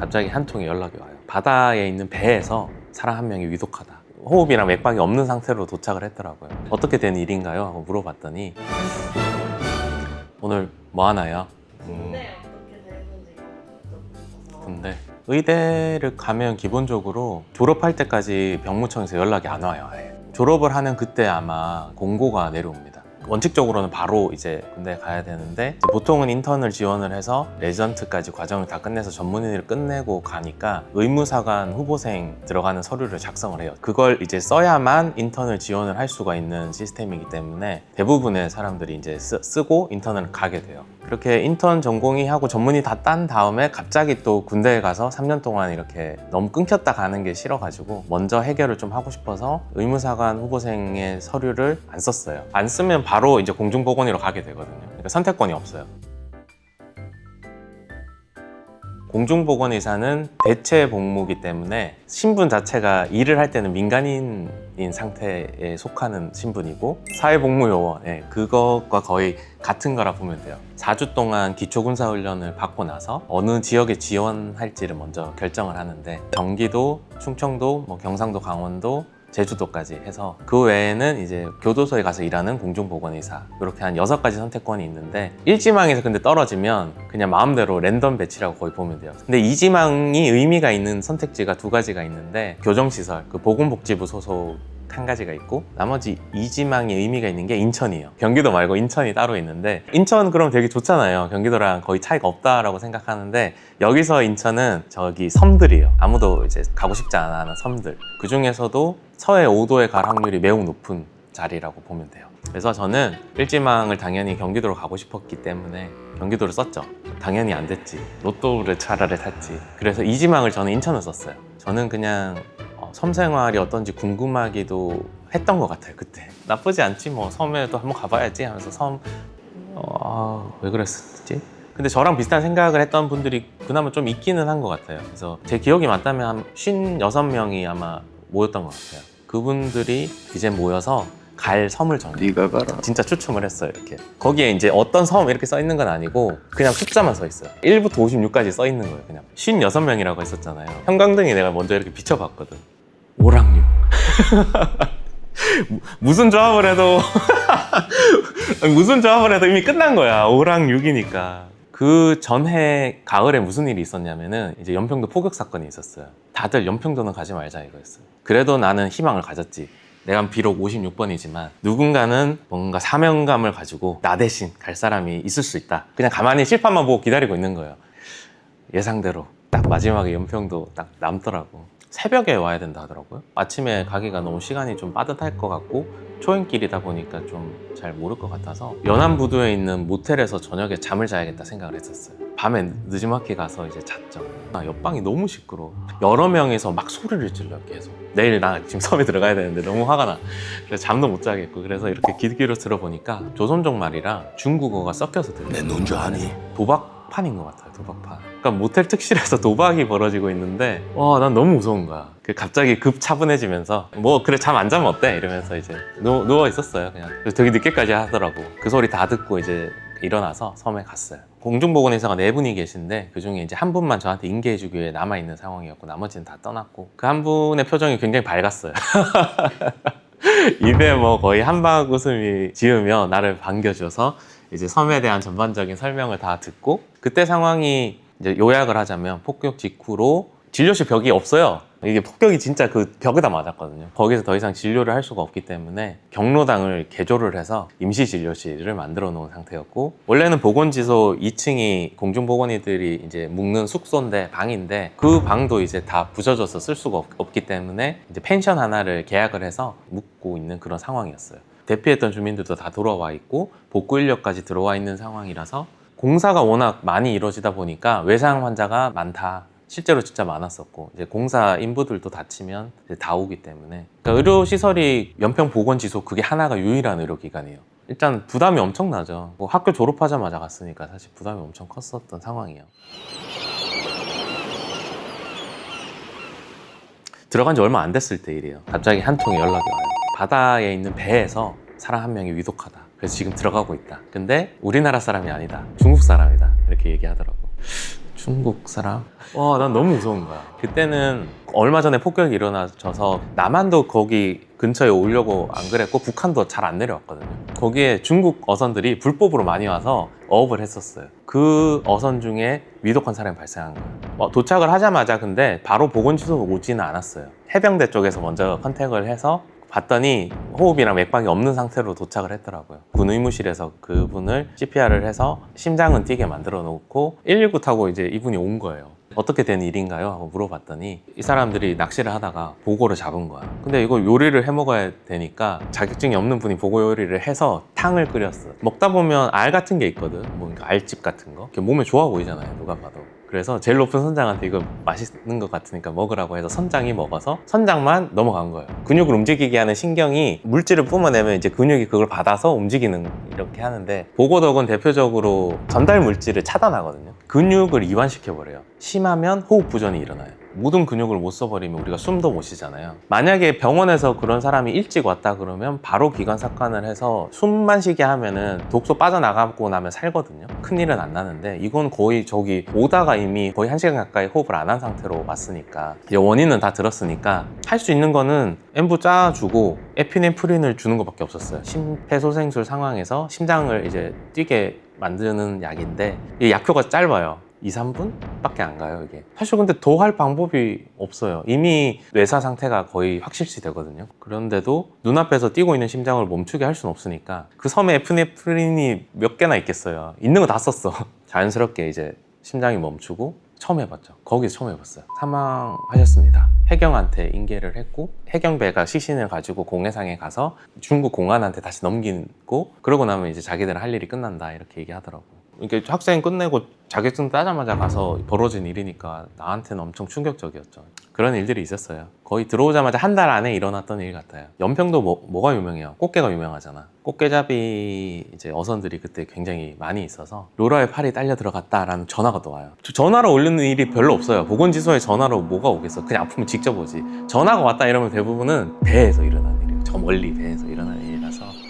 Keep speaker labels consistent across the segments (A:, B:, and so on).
A: 갑자기 한 통의 연락이 와요. 바다에 있는 배에서 사람 한 명이 위독하다. 호흡이랑 맥박이 없는 상태로 도착을 했더라고요. 어떻게 된 일인가요? 하고 물어봤더니 오늘 뭐 하나요? 음,
B: 네, 어떻게 되는지 여쭤보셔서
A: 근데 의대를 가면 기본적으로 졸업할 때까지 병무청에서 연락이 안 와요. 아예. 졸업을 하는 그때 아마 공고가 내려옵니다. 원칙적으로는 바로 이제 군대 가야 되는데 보통은 인턴을 지원을 해서 레전트까지 과정을 다 끝내서 전문의를 끝내고 가니까 의무사관 후보생 들어가는 서류를 작성을 해요. 그걸 이제 써야만 인턴을 지원을 할 수가 있는 시스템이기 때문에 대부분의 사람들이 이제 쓰, 쓰고 인턴을 가게 돼요. 그렇게 인턴 전공의 하고 전문의 다딴 다음에 갑자기 또 군대에 가서 3년 동안 이렇게 너무 끊겼다 가는 게 싫어가지고 먼저 해결을 좀 하고 싶어서 의무사관 후보생의 서류를 안 썼어요. 안 쓰면 바로 이제 공중보건의로 가게 되거든요. 그러니까 선택권이 없어요. 공중보건의사는 대체 복무기 때문에 신분 자체가 일을 할 때는 민간인인 상태에 속하는 신분이고 사회복무요원 예, 그것과 거의 같은 거라 보면 돼요. 4주 동안 기초군사훈련을 받고 나서 어느 지역에 지원할지를 먼저 결정을 하는데 경기도, 충청도, 뭐 경상도, 강원도 제주도까지 해서 그 외에는 이제 교도소에 가서 일하는 공중보건의사 이렇게 한 여섯 가지 선택권이 있는데 1지망에서 근데 떨어지면 그냥 마음대로 랜덤 배치라고 거의 보면 돼요. 근데 2지망이 의미가 있는 선택지가 두 가지가 있는데 교정시설 그 보건복지부 소속 한 가지가 있고 나머지 이지망이 의미가 있는 게 인천이에요. 경기도 말고 인천이 따로 있는데 인천 그럼 되게 좋잖아요. 경기도랑 거의 차이가 없다라고 생각하는데 여기서 인천은 저기 섬들이에요. 아무도 이제 가고 싶지 않아 하는 섬들. 그 중에서도 서해 5도에 갈 확률이 매우 높은 자리라고 보면 돼요. 그래서 저는 일지망을 당연히 경기도로 가고 싶었기 때문에 경기도를 썼죠. 당연히 안 됐지. 로또를 차라리 탔지. 그래서 이지망을 저는 인천을 썼어요. 저는 그냥 어, 섬 생활이 어떤지 궁금하기도 했던 것 같아요 그때. 나쁘지 않지 뭐. 섬에도 한번 가봐야지 하면서 섬 어, 아, 왜 그랬었지? 근데 저랑 비슷한 생각을 했던 분들이 그나마 좀 있기는 한 것 같아요. 그래서 제 기억이 맞다면 한 56명이 아마 모였던 것 같아요. 그분들이 이제 모여서 갈 섬을 정해요.
C: 네가 가라.
A: 진짜 추첨을 했어요 이렇게. 거기에 이제 어떤 섬 이렇게 써 있는 건 아니고 그냥 숫자만 써 있어요. 1부터 56까지 써 있는 거예요 그냥. 56명이라고 했었잖아요. 형광등이 내가 먼저 이렇게 비춰봤거든 오랑류 무슨 조합을 해도 무슨 조합을 해도 이미 끝난 거야 오랑육이니까 그 전해 가을에 무슨 일이 있었냐면은 이제 연평도 포격 사건이 있었어요 다들 연평도는 가지 말자 이거였어요 그래도 나는 희망을 가졌지 내가 비록 56번이지만 누군가는 뭔가 사명감을 가지고 나 대신 갈 사람이 있을 수 있다. 그냥 가만히 실판만 보고 기다리고 있는 거예요. 예상대로 딱 마지막에 연평도 딱 남더라고. 새벽에 와야 된다 하더라고요. 아침에 가기가 너무 시간이 좀 빠듯할 것 같고 초행길이다 보니까 좀 잘 모를 것 같아서 연안부두에 있는 모텔에서 저녁에 잠을 자야겠다 생각을 했었어요. 밤에 늦지막히 가서 이제 잤죠. 아, 옆방이 너무 시끄러워. 여러 명이서 막 소리를 질러 계속. 내일 나 지금 섬에 들어가야 되는데 너무 화가 나. 그래서 잠도 못 자겠고 그래서 이렇게 귀기로 들어보니까 조선족 말이랑 중국어가 섞여서 들려요.
C: 내눈줄 아니?
A: 도박판인 것 같아요, 도박판. 그러니까 모텔 특실에서 도박이 벌어지고 있는데, 와, 난 너무 무서운 거야. 그 갑자기 급 차분해지면서, 뭐, 그래, 잠 안 자면 어때? 이러면서 이제 누워, 누워 있었어요, 그냥. 그래서 되게 늦게까지 하더라고. 그 소리 다 듣고 이제 일어나서 섬에 갔어요. 공중보건의사가 네 분이 계신데, 그 중에 이제 한 분만 저한테 인계해주기 위해 남아있는 상황이었고, 나머지는 다 떠났고, 그 한 분의 표정이 굉장히 밝았어요. 입에 뭐 거의 한방 웃음이 지으며 나를 반겨줘서 이제 섬에 대한 전반적인 설명을 다 듣고 그때 상황이 이제 요약을 하자면 폭격 직후로 진료실 벽이 없어요. 이게 폭격이 진짜 그 벽에다 맞았거든요. 거기서 더 이상 진료를 할 수가 없기 때문에 경로당을 개조를 해서 임시 진료실을 만들어 놓은 상태였고 원래는 보건지소 2층이 공중보건의들이 이제 묵는 숙소인데 방인데 그 방도 이제 다 부서져서 쓸 수가 없, 없기 때문에 이제 펜션 하나를 계약을 해서 묵고 있는 그런 상황이었어요. 대피했던 주민들도 다 돌아와 있고 복구 인력까지 들어와 있는 상황이라서 공사가 워낙 많이 이루어지다 보니까 외상 환자가 많다. 실제로 진짜 많았었고 이제 공사 인부들도 다치면 다 오기 때문에 그러니까 의료 시설이 연평 보건지소 그게 하나가 유일한 의료 기관이에요. 일단 부담이 엄청나죠. 뭐 학교 졸업하자마자 갔으니까 사실 부담이 엄청 컸었던 상황이에요. 들어간 지 얼마 안 됐을 때 일이에요. 갑자기 한 통의 연락이 와요. 바다에 있는 배에서 사람 한 명이 위독하다. 그래서 지금 들어가고 있다. 근데 우리나라 사람이 아니다. 중국 사람이다. 이렇게 얘기하더라고. 중국 사람? 와, 난 너무 무서운 거야. 그때는 얼마 전에 폭격이 일어나져서 남한도 거기 근처에 오려고 안 그랬고 북한도 잘 안 내려왔거든요. 거기에 중국 어선들이 불법으로 많이 와서 어업을 했었어요. 그 어선 중에 위독한 사람이 발생한 거예요. 어, 도착을 하자마자 근데 바로 보건 취소 오지는 않았어요. 해병대 쪽에서 먼저 컨택을 해서 봤더니 호흡이랑 맥박이 없는 상태로 도착을 했더라고요. 군 의무실에서 그분을 CPR을 해서 심장은 뛰게 만들어 놓고 119 타고 이제 이분이 온 거예요. 어떻게 된 일인가요? 하고 물어봤더니 이 사람들이 낚시를 하다가 보고를 잡은 거야. 근데 이거 요리를 해 먹어야 되니까 자격증이 없는 분이 보고 요리를 해서 탕을 끓였어. 먹다 보면 알 같은 게 있거든. 뭐 알집 같은 거. 몸에 좋아 보이잖아요. 누가 봐도. 그래서 제일 높은 선장한테 이거 맛있는 것 같으니까 먹으라고 해서 선장이 먹어서 선장만 넘어간 거예요. 근육을 움직이게 하는 신경이 물질을 뿜어내면 이제 근육이 그걸 받아서 움직이는 이렇게 하는데 보고덕은 대표적으로 전달 물질을 차단하거든요. 근육을 이완시켜 버려요. 심하면 호흡 부전이 일어나요. 모든 근육을 못 써버리면 우리가 숨도 못 쉬잖아요. 만약에 병원에서 그런 사람이 일찍 왔다 그러면 바로 기관 삭관을 해서 숨만 쉬게 하면은 독소 빠져나가고 나면 살거든요. 큰일은 안 나는데 이건 거의 저기 오다가 이미 거의 한 시간 가까이 호흡을 안 한 상태로 왔으니까 이제 원인은 다 들었으니까 할 수 있는 거는 엠부 짜주고 에피네프린을 주는 것밖에 없었어요. 심폐소생술 상황에서 심장을 이제 뛰게 만드는 약인데 이 약효가 짧아요. 2, 3분? 밖에 안 가요, 이게. 사실 근데 더 할 방법이 없어요. 이미 뇌사 상태가 거의 확실시 되거든요. 그런데도 눈앞에서 뛰고 있는 심장을 멈추게 할 수는 없으니까 그 섬에 에프네프린이 몇 개나 있겠어요. 있는 거 다 썼어. 자연스럽게 이제 심장이 멈추고 처음 해봤죠. 거기서 처음 해봤어요. 사망하셨습니다. 해경한테 인계를 했고 해경배가 시신을 가지고 공해상에 가서 중국 공안한테 다시 넘기고 그러고 나면 이제 자기들은 할 일이 끝난다 이렇게 얘기하더라고요. 이게 학생 끝내고 자격증 따자마자 가서 벌어진 일이니까 나한테는 엄청 충격적이었죠. 그런 일들이 있었어요. 거의 들어오자마자 한 달 안에 일어났던 일 같아요. 연평도 뭐, 뭐가 유명해요? 꽃게가 유명하잖아. 꽃게잡이 이제 어선들이 그때 굉장히 많이 있어서 로라의 팔이 딸려 들어갔다라는 전화가 또 와요. 저 전화로 올리는 일이 별로 없어요. 보건지소에 전화로 뭐가 오겠어? 그냥 아프면 직접 오지. 전화가 왔다 이러면 대부분은 배에서 일어나는 일이에요. 저 멀리 배에서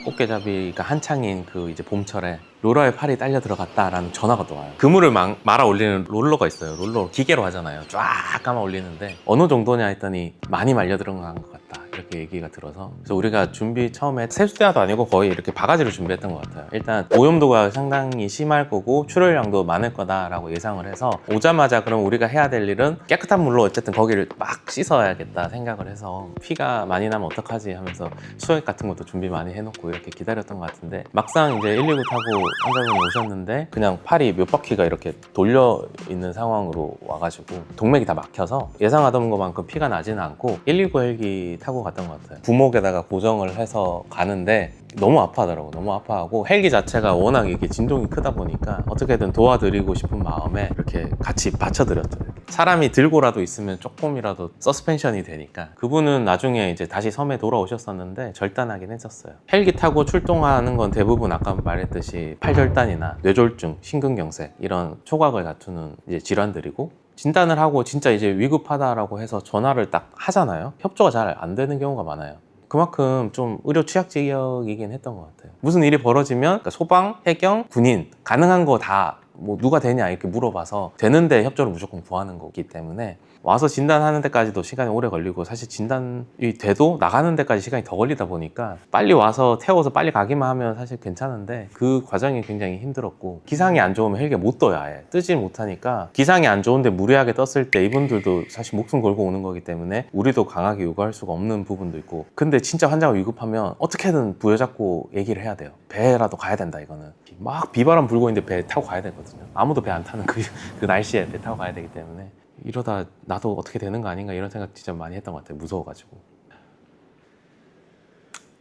A: 꽃게잡이가 한창인 그 이제 봄철에 로라의 팔이 딸려 들어갔다라는 전화가 또 와요. 그물을 막 말아 올리는 롤러가 있어요. 롤러 기계로 하잖아요. 쫙 감아 올리는데 어느 정도냐 했더니 많이 말려 들어간 것 같다. 이렇게 얘기가 들어서 그래서 우리가 준비 처음에 세수대도 아니고 거의 이렇게 바가지로 준비했던 것 같아요. 일단 오염도가 상당히 심할 거고 출혈량도 많을 거다라고 예상을 해서 오자마자 그럼 우리가 해야 될 일은 깨끗한 물로 어쨌든 거기를 막 씻어야겠다 생각을 해서 피가 많이 나면 어떡하지 하면서 수액 같은 것도 준비 많이 해놓고 이렇게 기다렸던 것 같은데 막상 이제 119 타고 환자분이 오셨는데 그냥 팔이 몇 바퀴가 이렇게 돌려 있는 상황으로 와가지고 동맥이 다 막혀서 예상하던 것만큼 피가 나지는 않고 119 헬기 타고 갔던 것 같아요. 부목에다가 고정을 해서 가는데 너무 아파하더라고 너무 아파하고. 헬기 자체가 워낙 이게 진동이 크다 보니까 어떻게든 도와드리고 싶은 마음에 이렇게 같이 받쳐드렸죠 사람이 들고라도 있으면 조금이라도 서스펜션이 되니까. 그분은 나중에 이제 다시 섬에 돌아오셨었는데 절단하긴 했었어요. 헬기 타고 출동하는 건 대부분 아까 말했듯이 팔절단이나 뇌졸중, 심근경색 이런 초각을 다투는 이제 질환들이고 진단을 하고 진짜 이제 위급하다라고 해서 전화를 딱 하잖아요 협조가 잘 안 되는 경우가 많아요 그만큼 좀 의료 취약 지역이긴 했던 것 같아요. 무슨 일이 벌어지면 그러니까 소방, 해경, 군인 가능한 거 다 뭐 누가 되냐 이렇게 물어봐서 되는데 협조를 무조건 구하는 거기 때문에 와서 진단하는 데까지도 시간이 오래 걸리고 사실 진단이 돼도 나가는 데까지 시간이 더 걸리다 보니까 빨리 와서 태워서 빨리 가기만 하면 사실 괜찮은데 그 과정이 굉장히 힘들었고 기상이 안 좋으면 헬기가 못 떠요 아예. 뜨지 못하니까 기상이 안 좋은데 무리하게 떴을 때 이분들도 사실 목숨 걸고 오는 거기 때문에 우리도 강하게 요구할 수가 없는 부분도 있고 근데 진짜 환자가 위급하면 어떻게든 부여잡고 얘기를 해야 돼요. 배라도 가야 된다 이거는. 막 비바람 불고 있는데 배 타고 가야 되거든 요 아무도 배 안 타는 그, 그 날씨에 배 타고 가야 되기 때문에 이러다 나도 어떻게 되는 거 아닌가 이런 생각 진짜 많이 했던 것 같아요. 무서워가지고.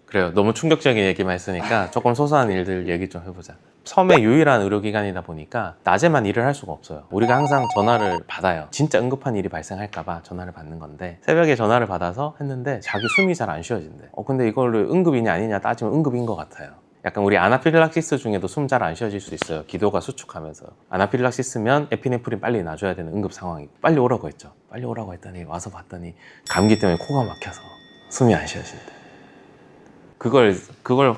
A: 그래요. 너무 충격적인 얘기만 했으니까 조금 소소한 일들 얘기 좀 해보자. 섬의 유일한 의료기관이다 보니까 낮에만 일을 할 수가 없어요. 우리가 항상 전화를 받아요. 진짜 응급한 일이 발생할까봐 전화를 받는 건데 새벽에 전화를 받아서 했는데 자기 숨이 잘 안 쉬어진대. 어 근데 이거를 응급이냐 아니냐 따지면 응급인 것 같아요. 약간 우리 아나필락시스 중에도 숨 잘 안 쉬어질 수 있어요. 기도가 수축하면서. 아나필락시스면 에피네프린 빨리 놔줘야 되는 응급 상황이. 빨리 오라고 했죠. 빨리 오라고 했더니 와서 봤더니 감기 때문에 코가 막혀서 숨이 안 쉬어진대. 그걸 그걸 하,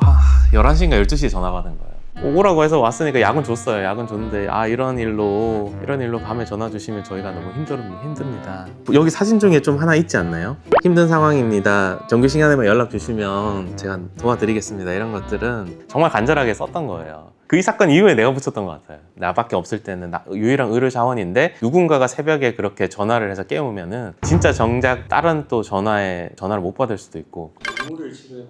A: 11시인가 12시에 전화 받은 거예요. 오라고 해서 왔으니까 약은 줬어요. 약은 줬는데 아 이런 일로 이런 일로 밤에 전화 주시면 저희가 너무 힘들, 힘듭니다. 여기 사진 중에 좀 하나 있지 않나요? 힘든 상황입니다. 정규 시간에만 연락 주시면 제가 도와드리겠습니다. 이런 것들은 정말 간절하게 썼던 거예요. 그 이 사건 이후에 내가 붙였던 것 같아요. 나밖에 없을 때는 나- 유일한 의료 자원인데 누군가가 새벽에 그렇게 전화를 해서 깨우면은 진짜 정작 다른 또 전화에 전화를 못 받을 수도 있고
C: 동물을 게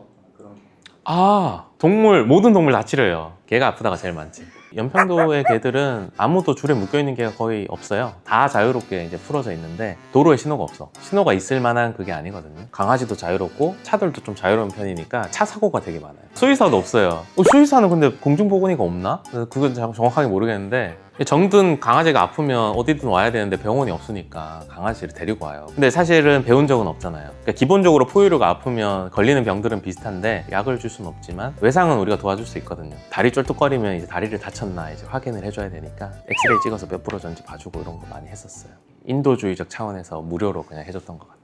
A: 아. 동물 모든 동물 다 치료해요. 개가 아프다가 제일 많지. 연평도의 개들은 아무도 줄에 묶여 있는 개가 거의 없어요. 다 자유롭게 이제 풀어져 있는데 도로에 신호가 없어. 신호가 있을 만한 그게 아니거든요. 강아지도 자유롭고 차들도 좀 자유로운 편이니까 차 사고가 되게 많아요. 수의사도 없어요. 어, 수의사는 근데 공중보건이가 없나? 그건 정- 정확하게 모르겠는데 정든 강아지가 아프면 어디든 와야 되는데 병원이 없으니까 강아지를 데리고 와요. 근데 사실은 배운 적은 없잖아요. 그러니까 기본적으로 포유류가 아프면 걸리는 병들은 비슷한데 약을 줄 수는 없지만 외상은 우리가 도와줄 수 있거든요. 다리 쫄뚝거리면 이제 다리를 다쳤나 이제 확인을 해줘야 되니까 엑스레이 찍어서 몇 프로전지 봐주고 이런 거 많이 했었어요. 인도주의적 차원에서 무료로 그냥 해줬던 것 같아요.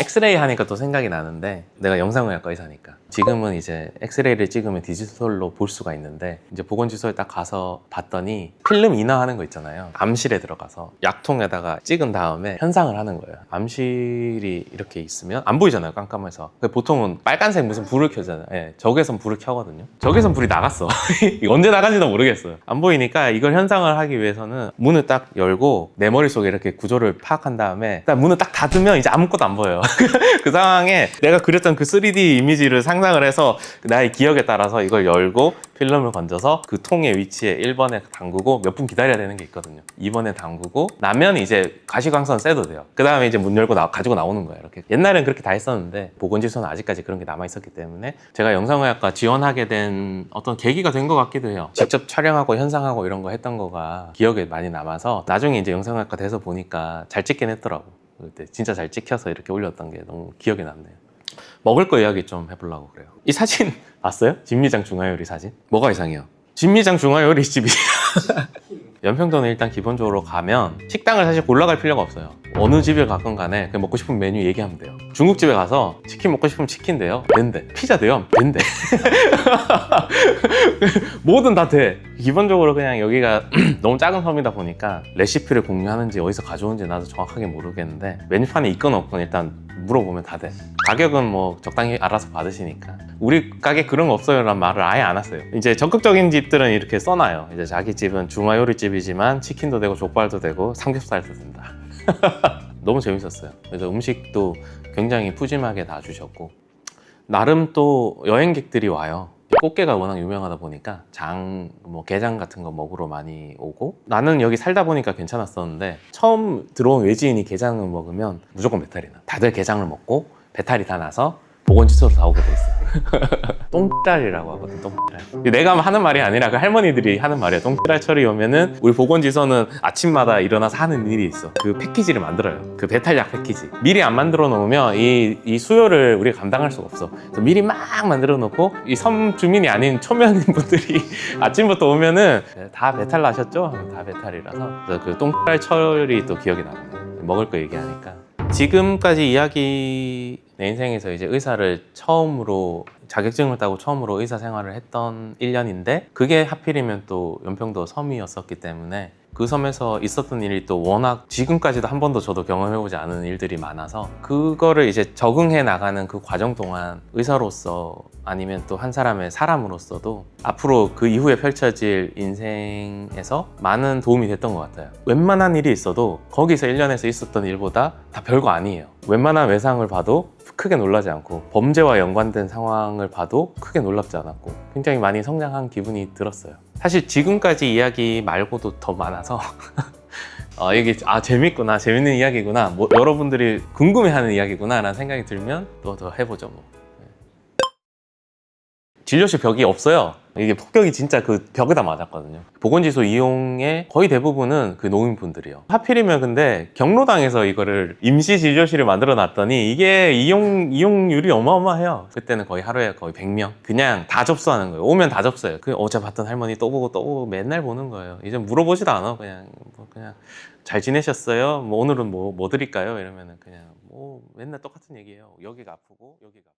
A: 엑스레이 하니까 또 생각이 나는데 내가 영상의학과 의사니까. 지금은 이제 엑스레이를 찍으면 디지털로 볼 수가 있는데 이제 보건지소에 딱 가서 봤더니 필름 인화하는 거 있잖아요. 암실에 들어가서 약통에다가 찍은 다음에 현상을 하는 거예요. 암실이 이렇게 있으면 안 보이잖아요 깜깜해서. 보통은 빨간색 무슨 불을 켜잖아요. 예, 적외선 불을 켜거든요. 적외선 불이 나갔어. 언제 나간지도 모르겠어요. 안 보이니까 이걸 현상을 하기 위해서는 문을 딱 열고 내 머릿속에 이렇게 구조를 파악한 다음에 딱 문을 딱 닫으면 이제 아무것도 안 보여요 그 상황에 내가 그렸던 그 3D 이미지를 상상을 해서 나의 기억에 따라서 이걸 열고 필름을 건져서 그 통의 위치에 1번에 담그고 몇 분 기다려야 되는 게 있거든요. 2번에 담그고 나면 이제 가시광선 쐬도 돼요. 그 다음에 이제 문 열고 나- 가지고 나오는 거예요. 이렇게 옛날엔 그렇게 다 했었는데 보건지소는 아직까지 그런 게 남아 있었기 때문에 제가 영상의학과 지원하게 된 어떤 계기가 된 것 같기도 해요. 직접 촬영하고 현상하고 이런 거 했던 거가 기억에 많이 남아서 나중에 이제 영상의학과 돼서 보니까 잘 찍긴 했더라고. 그때 진짜 잘 찍혀서 이렇게 올렸던 게 너무 기억에 남네요. 먹을 거 이야기 좀 해보려고 그래요. 이 사진 봤어요? 진미장 중화요리 사진? 뭐가 이상해요? 진미장 중화요리 집이 연평도는 일단 기본적으로 가면 식당을 사실 골라갈 필요가 없어요. 어느 집에 가건 간에 그냥 먹고 싶은 메뉴 얘기하면 돼요. 중국집에 가서 치킨 먹고 싶으면 치킨 돼요. 된대. 피자 돼요. 된대. 뭐든 다 돼. 기본적으로 그냥 여기가 너무 작은 섬이다 보니까 레시피를 공유하는지 어디서 가져온지 나도 정확하게 모르겠는데 메뉴판에 있건 없건 일단 물어보면 다 돼. 가격은 뭐 적당히 알아서 받으시니까. 우리 가게 그런 거 없어요 라는 말을 아예 안 했어요. 이제 적극적인 집들은 이렇게 써놔요. 이제 자기 집은 중화요리집이지만 치킨도 되고 족발도 되고 삼겹살도 된다. 너무 재밌었어요. 그래서 음식도 굉장히 푸짐하게 다 주셨고 나름 또 여행객들이 와요. 꽃게가 워낙 유명하다 보니까 장, 뭐 게장 같은 거 먹으러 많이 오고 나는 여기 살다 보니까 괜찮았었는데 처음 들어온 외지인이 게장을 먹으면 무조건 배탈이 나. 다들 게장을 먹고 배탈이 다 나서 보건지소로 다 오게 돼 있어. 똥짤이라고 하거든, 똥짤. 내가 하는 말이 아니라 그 할머니들이 하는 말이야. 똥짤철이 오면은 우리 보건지소는 아침마다 일어나서 하는 일이 있어. 그 패키지를 만들어요. 그 배탈약 패키지. 미리 안 만들어 놓으면 이, 이 수요를 우리가 감당할 수가 없어. 그래서 미리 막 만들어 놓고 이 섬 주민이 아닌 초면인 분들이 아침부터 오면은 다 배탈 나셨죠? 다 배탈이라서. 그래서 그 똥짤철이 또 기억이 나요. 먹을 거 얘기하니까. 지금까지 이야기 내 인생에서 이제 의사를 처음으로 자격증을 따고 처음으로 의사 생활을 했던 1년인데 그게 하필이면 또 연평도 섬이었었기 때문에 그 섬에서 있었던 일이 또 워낙 지금까지도 한 번도 저도 경험해보지 않은 일들이 많아서 그거를 이제 적응해 나가는 그 과정 동안 의사로서 아니면 또 한 사람의 사람으로서도 앞으로 그 이후에 펼쳐질 인생에서 많은 도움이 됐던 것 같아요. 웬만한 일이 있어도 거기서 1년에서 있었던 일보다 다 별거 아니에요. 웬만한 외상을 봐도 크게 놀라지 않고 범죄와 연관된 상황 을 봐도 크게 놀랍지 않았고 굉장히 많이 성장한 기분이 들었어요. 사실 지금까지 이야기 말고도 더 많아서 어, 이게 아 재밌구나 재밌는 이야기구나 뭐, 여러분들이 궁금해하는 이야기구나라는 생각이 들면 또 더 해보죠 뭐. 네. 진료실 벽이 없어요. 이게 폭격이 진짜 그 벽에다 맞았거든요. 보건지소 이용의 거의 대부분은 그 노인분들이요. 하필이면 근데 경로당에서 이거를 임시 진료실을 만들어 놨더니 이게 이용, 이용률이 어마어마해요. 그때는 거의 하루에 거의 100명. 그냥 다 접수하는 거예요. 오면 다 접수해요. 그 어제 봤던 할머니 또 보고 또 보고 맨날 보는 거예요. 이제 물어보지도 않아. 그냥, 뭐 그냥 잘 지내셨어요? 뭐 오늘은 뭐, 뭐 드릴까요? 이러면은 그냥 뭐 맨날 똑같은 얘기예요. 여기가 아프고 여기가.